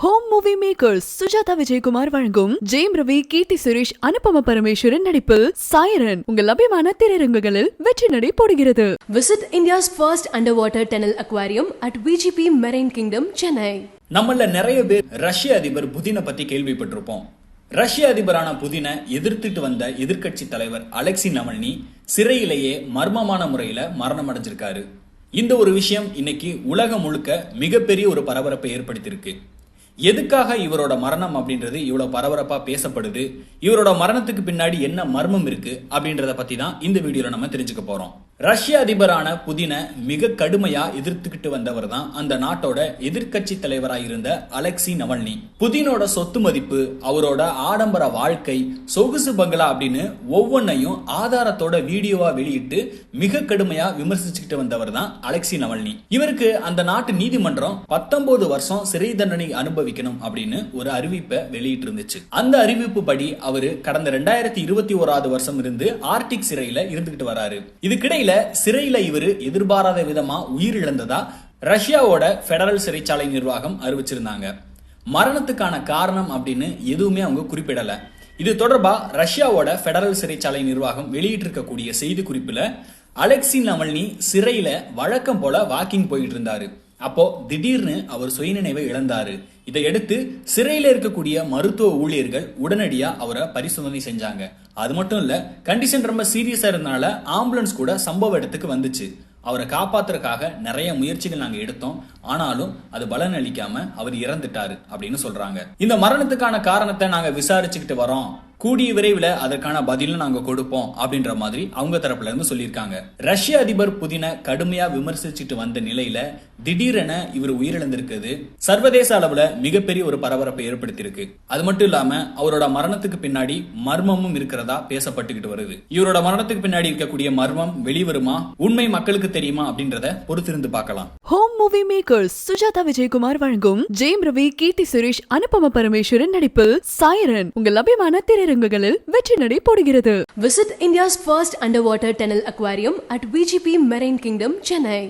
Home movie makers Sujatha Vijayakumar வழங்கும் ஜெயம் ரவி கீர்த்தி சுரேஷ் அனுபம பரமேஸ்வரன் நடிப்பில் சாயரன் உங்கள் அபிமான திரையரங்குகளில் வெற்றி நடை போடுகிறது. Visit India's first underwater tunnel aquarium at VGP Marine Kingdom, Chennai. நம்மள நிறைய பேர் ரஷ்ய அதிபர் புதினை பத்தி கேள்விப்பட்டிருப்போம். ரஷ்ய அதிபரான புதினை எதிர்த்துட்டு வந்த எதிர்க்கட்சி தலைவர் அலெக்சி நவல்னி சிறையிலேயே மர்மமான முறையில மரணம் அடைஞ்சிருக்காரு இந்த ஒரு விஷயம் இன்னைக்கு உலகம் முழுக்க மிகப்பெரிய ஒரு பரபரப்பை ஏற்படுத்தியிருக்கு. எதுக்காக இவரோட மரணம் அப்படின்றது இவ்வளோ பரபரப்பாக பேசப்படுது? இவரோட மரணத்துக்கு பின்னாடி என்ன மர்மம் இருக்குது அப்படின்றத பற்றி தான் இந்த வீடியோவில் நம்ம தெரிஞ்சுக்க போகிறோம் ரஷ்ய அதிபரான புதினை மிக கடுமையா எதிர்த்துக்கிட்டு வந்தவர் தான் அந்த நாட்டோட எதிர்க்கட்சி தலைவராக இருந்த அலெக்சி நவல்னி. புதினோட சொத்து மதிப்பு அவரோட ஆடம்பர வாழ்க்கை சொகுசு பங்களா அப்படின்னு ஒவ்வொன்னையும் ஆதாரத்தோட வீடியோவா வெளியிட்டு மிக கடுமையா விமர்சிச்சுக்கிட்டு வந்தவர் தான் அலெக்சி நவல்னி. இவருக்கு அந்த நாட்டு நீதிமன்றம் பத்தொன்பது வருஷம் சிறை தண்டனை அனுபவிக்கணும் அப்படின்னு ஒரு அறிவிப்பை வெளியிட்டு இருந்துச்சு அந்த அறிவிப்பு படி அவரு கடந்த ரெண்டாயிரத்தி இருபத்தி ஓராவது வருஷம் இருந்து ஆர்டிக் சிறையில இருந்துகிட்டு வராரு. இதுக்கிடையில சிறையில இவரு எதிர்பாராத விதமா உயிரிழந்ததா ரஷ்யாவோட பெடரல் சிறைச்சாலை நிர்வாகம் அறிவிச்சிருந்தாங்க. மரணத்துக்கான காரணம் அப்படின்னு எதுவுமே அவங்க குறிப்பிடல. இது தொடர்பா ரஷ்யாவோட பெடரல் சிறைச்சாலை நிர்வாகம் வெளியிட்டிருக்கக்கூடிய செய்தி குறிப்புல அலெக்சி நவல்னி சிறையில வழக்கம் போல வாக்கிங் போயிட்டு இருந்தாரு. அப்போ திடீர்னு அவர் சுயநினைவை இழந்தாரு. இதையடுத்து சிறையில இருக்கக்கூடிய மருத்துவ ஊழியர்கள் உடனடியா அவரை பரிசோதனை செஞ்சாங்க. அது மட்டும் இல்ல கண்டிஷன் ரொம்ப சீரியஸா இருந்தனால ஆம்புலன்ஸ் கூட சம்பவ இடத்துக்கு வந்துச்சு. அவரை காப்பாத்துறதுக்காக நிறைய முயற்சிகள் நாங்க எடுத்தோம். ஆனாலும் அது பலன் அளிக்காம அவர் இறந்துட்டாரு அப்படின்னு சொல்றாங்க. இந்த மரணத்துக்கான காரணத்தை நாங்க விசாரிச்சுக்கிட்டு வரோம். கூடிய விரைவில் அதற்கான பதிலும் நாங்க கொடுப்போம் அப்படின்ற மாதிரி அவங்க தரப்புல இருந்து சொல்லியிருக்காங்க. ரஷ்ய அதிபர் புதின கடுமையா விமர்சிச்சுட்டு வந்த நிலையில திடீரென இவர் உயிரிழந்திருக்கிறது சர்வதேச அளவுல மிகப்பெரிய ஒரு பரபரப்பை ஏற்படுத்தியிருக்கு. அது மட்டும் இல்லாம அவரோட மரணத்துக்கு பின்னாடி மர்மமும் இருக்கிறதா பேசப்பட்டுக்கிட்டு வருது. இவரோட மரணத்துக்கு பின்னாடி இருக்கக்கூடிய மர்மம் வெளிவருமா? உண்மை மக்களுக்கு தெரியுமா? அப்படின்றத பொறுத்திருந்து பார்க்கலாம். Home movie makers Sujatha Vijayakumar வழங்கும் ஜெயம் ரவி கீர்த்தி சுரேஷ் அனுபம பரமேஸ்வரன் நடிப்பில் சாயரன் உங்கள் அபிமான திரையரங்குகளில் வெற்றி நடை போடுகிறது visit India's first underwater tunnel aquarium at VGP marine kingdom Chennai